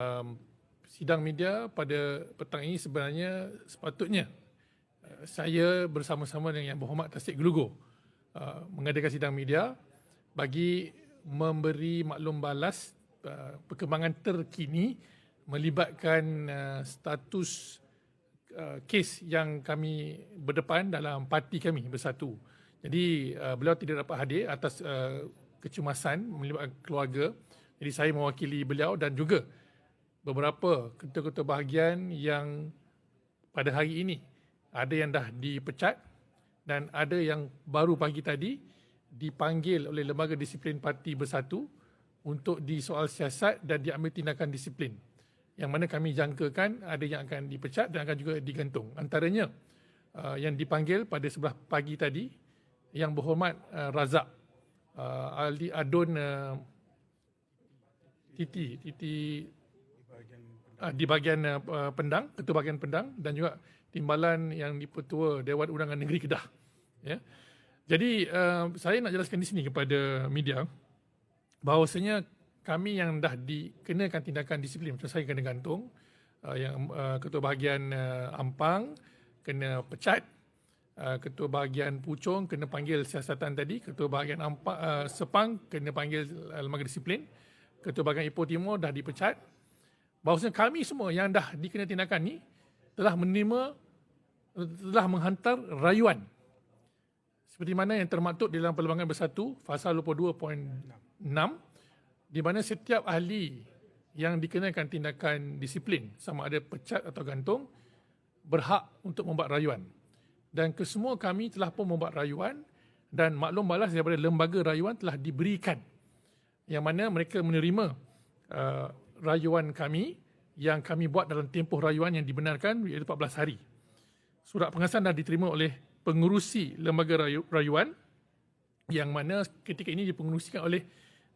um, sidang media pada petang ini sebenarnya sepatutnya uh, saya bersama-sama dengan Yang Berhormat Tasik Gelugo uh, mengadakan sidang media bagi memberi maklum balas uh, perkembangan terkini melibatkan uh, status uh, kes yang kami berdepan dalam parti kami bersatu. Jadi uh, beliau tidak dapat hadir atas uh, kecemasan melibatkan keluarga. Jadi saya mewakili beliau dan juga beberapa ketua-ketua bahagian yang pada hari ini ada yang dah dipecat dan ada yang baru pagi tadi dipanggil oleh Lembaga Disiplin Parti Bersatu untuk disoal siasat dan diambil tindakan disiplin. Yang mana kami jangkakan ada yang akan dipecat dan akan juga digantung. Antaranya uh, yang dipanggil pada sebelah pagi tadi yang berhormat uh, Razak uh, Aldi Adun uh, Titi Titi uh, di bahagian uh, Pendang, ketua bahagian Pendang dan juga timbalan yang dipertua Dewan Undangan Negeri Kedah. Ya. Jadi uh, saya nak jelaskan di sini kepada media bahawasanya kami yang dah dikenakan tindakan disiplin macam saya kena gantung uh, yang uh, ketua bahagian uh, Ampang kena pecat uh, ketua bahagian Puchong kena panggil siasatan tadi ketua bahagian Ampang uh, Sepang kena panggil uh, lembaga disiplin ketua bahagian Ipoh Timur dah dipecat bahawasanya kami semua yang dah dikena tindakan ni telah menerima telah menghantar rayuan seperti mana yang termaktub dalam Perlembagaan Bersatu pasal 22.6 di mana setiap ahli yang dikenakan tindakan disiplin sama ada pecat atau gantung berhak untuk membuat rayuan. Dan kesemua kami telah pun membuat rayuan dan maklum balas daripada lembaga rayuan telah diberikan yang mana mereka menerima uh, rayuan kami yang kami buat dalam tempoh rayuan yang dibenarkan iaitu 14 hari. Surat pengesahan dah diterima oleh pengurusi lembaga rayu, rayuan yang mana ketika ini dipengurusikan oleh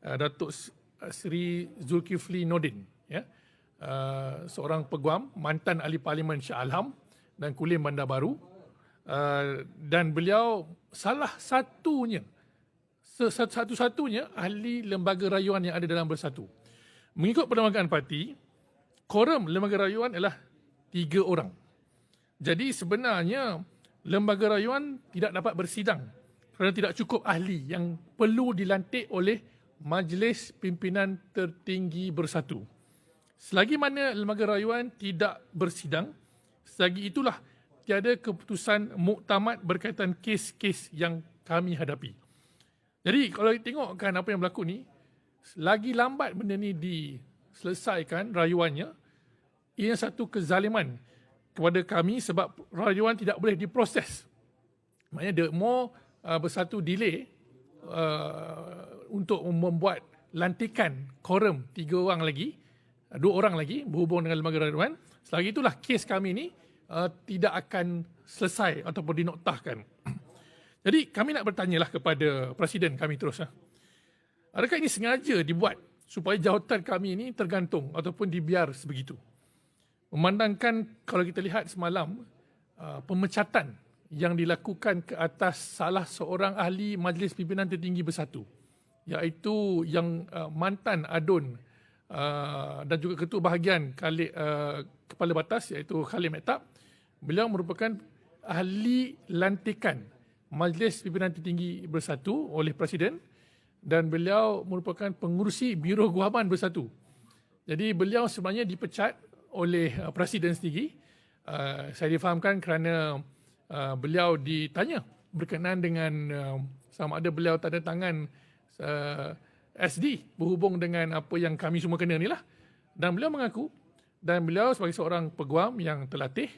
uh, Datuk uh, Seri Zulkifli Nordin ya. Uh, seorang peguam mantan ahli parlimen Shah Alam dan kulim Bandar Baru. Uh, dan beliau salah satunya satu-satunya ahli lembaga rayuan yang ada dalam bersatu mengikut perlembagaan parti korum lembaga rayuan adalah tiga orang jadi sebenarnya lembaga rayuan tidak dapat bersidang kerana tidak cukup ahli yang perlu dilantik oleh Majlis Pimpinan Tertinggi Bersatu. Selagi mana lembaga rayuan tidak bersidang, selagi itulah tiada keputusan muktamad berkaitan kes-kes yang kami hadapi. Jadi kalau tengokkan apa yang berlaku ni, lagi lambat benda ni diselesaikan rayuannya, ia satu kezaliman kepada kami sebab rayuan tidak boleh diproses. Maknanya the more uh, bersatu delay uh, untuk membuat lantikan korum tiga orang lagi, uh, dua orang lagi berhubung dengan lembaga rayuan. Selagi itulah kes kami ini uh, tidak akan selesai ataupun dinoktahkan. Jadi kami nak bertanyalah kepada Presiden kami terus. Uh. Adakah ini sengaja dibuat supaya jawatan kami ini tergantung ataupun dibiar sebegitu? Memandangkan kalau kita lihat semalam uh, pemecatan yang dilakukan ke atas salah seorang ahli Majlis Pimpinan Tertinggi Bersatu iaitu yang uh, mantan adun uh, dan juga ketua bahagian Khalid, Kepala Batas iaitu Khalid Mektab beliau merupakan ahli lantikan Majlis Pimpinan Tertinggi Bersatu oleh Presiden dan beliau merupakan pengurusi Biro Guaman Bersatu. Jadi beliau sebenarnya dipecat oleh uh, Presiden sendiri. Uh, saya difahamkan kerana uh, beliau ditanya berkenaan dengan uh, sama ada beliau tanda tangan uh, SD berhubung dengan apa yang kami semua kena ni lah. Dan beliau mengaku dan beliau sebagai seorang peguam yang terlatih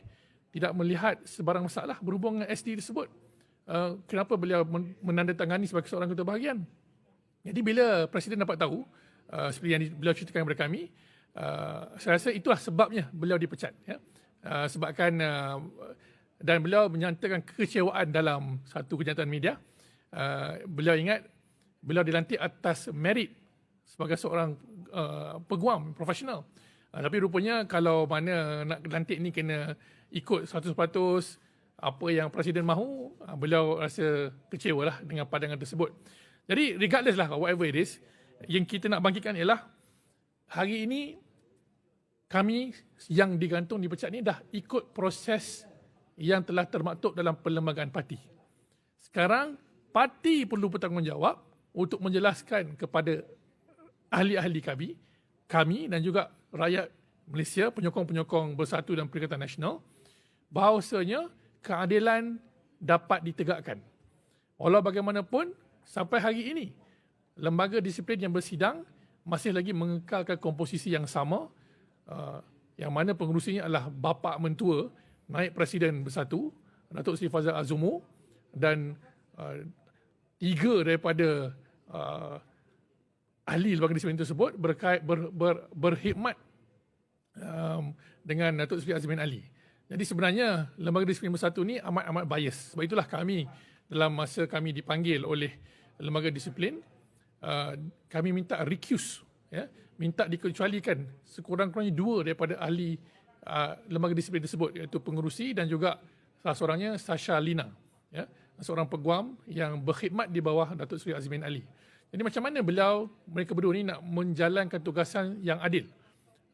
tidak melihat sebarang masalah berhubung dengan SD tersebut. Uh, kenapa beliau menandatangani sebagai seorang ketua bahagian? Jadi bila Presiden dapat tahu, uh, seperti yang beliau ceritakan kepada kami, Uh, saya rasa itulah sebabnya beliau dipecat ya. Uh, sebabkan uh, dan beliau menyatakan kekecewaan dalam satu kenyataan media. Uh, beliau ingat beliau dilantik atas merit sebagai seorang uh, peguam profesional. Uh, tapi rupanya kalau mana nak lantik ni kena ikut 100% apa yang presiden mahu, uh, beliau rasa kecewa lah dengan pandangan tersebut. Jadi regardless lah whatever it is, yang kita nak bangkitkan ialah hari ini kami yang digantung dipecat ni dah ikut proses yang telah termaktub dalam perlembagaan parti. Sekarang parti perlu bertanggungjawab untuk menjelaskan kepada ahli-ahli kami, kami dan juga rakyat Malaysia, penyokong-penyokong Bersatu dan Perikatan Nasional bahawasanya keadilan dapat ditegakkan. Walau bagaimanapun, sampai hari ini, lembaga disiplin yang bersidang masih lagi mengekalkan komposisi yang sama uh, yang mana pengurusinya adalah bapa mentua naik presiden bersatu Datuk Seri Fazal Azumu dan uh, tiga daripada uh, ahli lembaga disiplin tersebut berkait ber, ber, berkhidmat um, dengan Datuk Seri Azmin Ali. Jadi sebenarnya lembaga disiplin bersatu ni amat-amat bias. Sebab itulah kami dalam masa kami dipanggil oleh lembaga disiplin uh, kami minta recuse ya minta dikecualikan sekurang-kurangnya dua daripada ahli uh, lembaga disiplin tersebut iaitu pengurusi dan juga salah seorangnya Sasha Lina ya seorang peguam yang berkhidmat di bawah Datuk Seri Azmin Ali. Jadi macam mana beliau mereka berdua ni nak menjalankan tugasan yang adil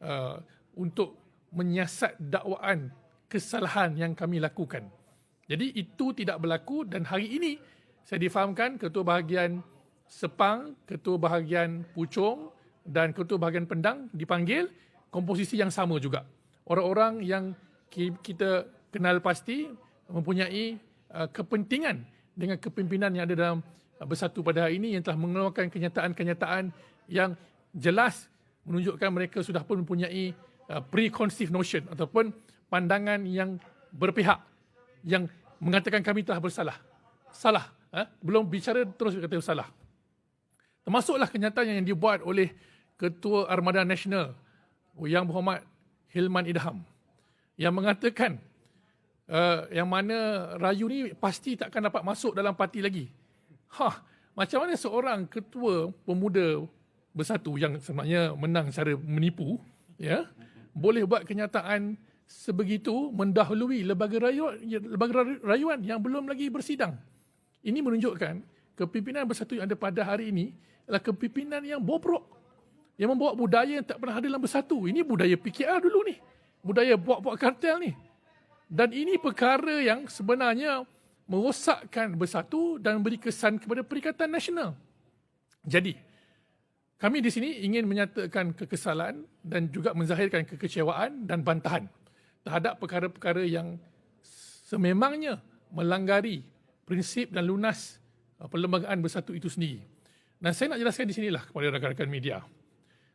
uh, untuk menyiasat dakwaan kesalahan yang kami lakukan. Jadi itu tidak berlaku dan hari ini saya difahamkan ketua bahagian Sepang, ketua bahagian Puchong dan ketua bahagian Pendang dipanggil komposisi yang sama juga. Orang-orang yang kita kenal pasti mempunyai uh, kepentingan dengan kepimpinan yang ada dalam uh, bersatu pada hari ini yang telah mengeluarkan kenyataan-kenyataan yang jelas menunjukkan mereka sudah pun mempunyai uh, preconceived notion ataupun pandangan yang berpihak yang mengatakan kami telah bersalah. Salah. Ha? Belum bicara terus kata salah. Termasuklah kenyataan yang dibuat oleh Ketua Armada Nasional Yang Berhormat Hilman Idham yang mengatakan uh, yang mana Rayu ni pasti takkan dapat masuk dalam parti lagi. Ha, macam mana seorang ketua pemuda bersatu yang sebenarnya menang secara menipu ya boleh buat kenyataan sebegitu mendahului lembaga rayuan, lembaga rayuan yang belum lagi bersidang. Ini menunjukkan kepimpinan bersatu yang ada pada hari ini adalah kepimpinan yang bobrok. Yang membawa budaya yang tak pernah ada dalam bersatu. Ini budaya PKR dulu ni. Budaya buat-buat kartel ni. Dan ini perkara yang sebenarnya merosakkan bersatu dan beri kesan kepada Perikatan Nasional. Jadi, kami di sini ingin menyatakan kekesalan dan juga menzahirkan kekecewaan dan bantahan terhadap perkara-perkara yang sememangnya melanggari prinsip dan lunas uh, perlembagaan bersatu itu sendiri. Dan saya nak jelaskan di sinilah kepada rakan-rakan media.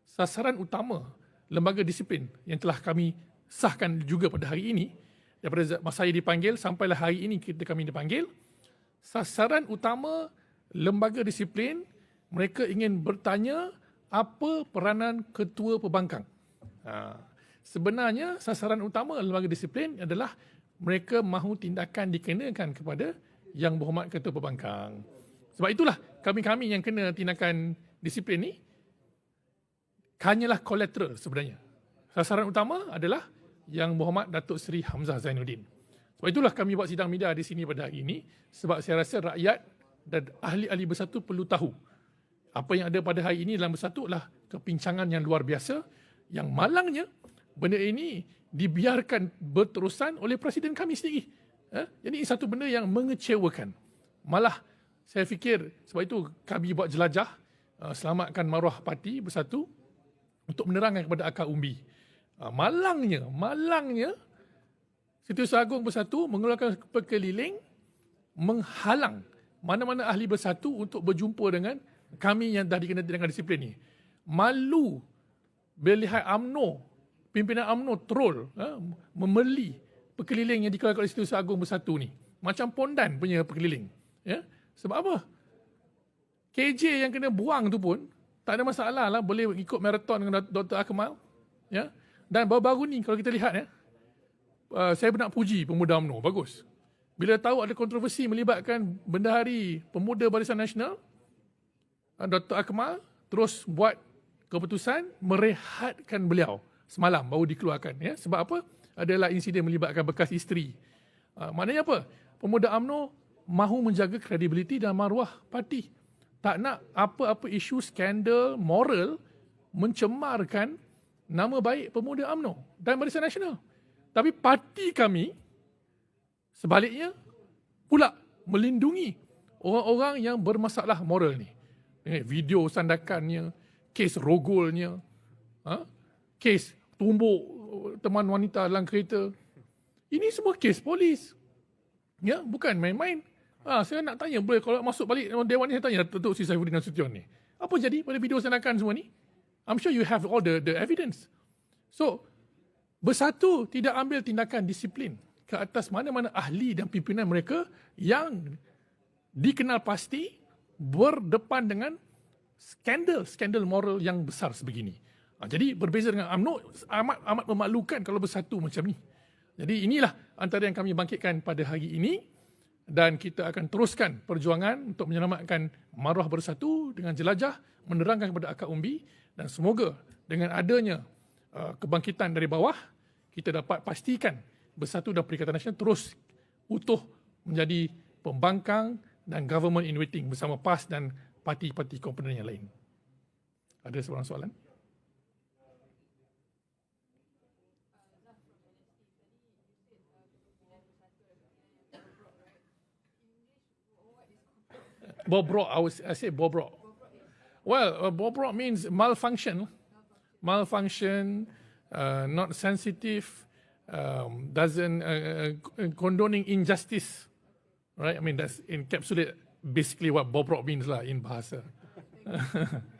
Sasaran utama lembaga disiplin yang telah kami sahkan juga pada hari ini daripada masa saya dipanggil sampailah hari ini kita kami dipanggil sasaran utama lembaga disiplin mereka ingin bertanya apa peranan ketua pembangkang. Ha sebenarnya sasaran utama lembaga disiplin adalah mereka mahu tindakan dikenakan kepada yang berhormat ketua pembangkang. Sebab itulah kami-kami yang kena tindakan disiplin ni hanyalah collateral sebenarnya. Sasaran utama adalah yang berhormat Datuk Seri Hamzah Zainuddin. Sebab itulah kami buat sidang media di sini pada hari ini sebab saya rasa rakyat dan ahli-ahli bersatu perlu tahu apa yang ada pada hari ini dalam bersatu adalah kepincangan yang luar biasa yang malangnya benda ini dibiarkan berterusan oleh presiden kami sendiri. Eh? Jadi ini satu benda yang mengecewakan. Malah saya fikir sebab itu kami buat jelajah uh, selamatkan maruah parti bersatu untuk menerangkan kepada akar umbi. Uh, malangnya, malangnya Setiausaha Agung Bersatu mengeluarkan pekeliling menghalang mana-mana ahli bersatu untuk berjumpa dengan kami yang dah dikenali dengan disiplin ni. Malu bila lihat UMNO pimpinan UMNO troll, ha, memeli perkeliling yang dikeluarkan oleh Setiausaha Agung Bersatu ni. Macam pondan punya perkeliling. Ya? Sebab apa? KJ yang kena buang tu pun, tak ada masalah lah. Boleh ikut maraton dengan Dr. Akmal. Ya? Dan baru-baru ni kalau kita lihat, ya, uh, saya nak puji pemuda UMNO. Bagus. Bila tahu ada kontroversi melibatkan bendahari pemuda Barisan Nasional, uh, Dr. Akmal terus buat keputusan merehatkan beliau semalam baru dikeluarkan ya sebab apa adalah insiden melibatkan bekas isteri uh, maknanya apa pemuda AMNO mahu menjaga kredibiliti dan maruah parti tak nak apa-apa isu skandal moral mencemarkan nama baik pemuda UMNO dan Barisan Nasional. Tapi parti kami sebaliknya pula melindungi orang-orang yang bermasalah moral ni. Dengan video sandakannya, kes rogolnya, ha? kes tumbuk teman wanita dalam kereta. Ini semua kes polis. Ya, bukan main-main. Ha, saya nak tanya, boleh kalau masuk balik Dewan ni, saya tanya Datuk Sri Saifuddin Nasution ni. Apa jadi pada video sandakan semua ni? I'm sure you have all the the evidence. So, bersatu tidak ambil tindakan disiplin ke atas mana-mana ahli dan pimpinan mereka yang dikenal pasti berdepan dengan skandal-skandal moral yang besar sebegini. Ha, jadi berbeza dengan UMNO amat amat memalukan kalau bersatu macam ni. Jadi inilah antara yang kami bangkitkan pada hari ini dan kita akan teruskan perjuangan untuk menyelamatkan maruah bersatu dengan jelajah menerangkan kepada akak umbi dan semoga dengan adanya uh, kebangkitan dari bawah kita dapat pastikan bersatu dan Perikatan Nasional terus utuh menjadi pembangkang dan government in waiting bersama PAS dan parti-parti komponen yang lain. Ada seorang soalan? Bobrok, I, was, I say bobrok. Well, uh, bobrok means malfunction, malfunction, uh, not sensitive, um, doesn't uh, uh, condoning injustice, right? I mean that's encapsulate basically what bobrok means lah in bahasa.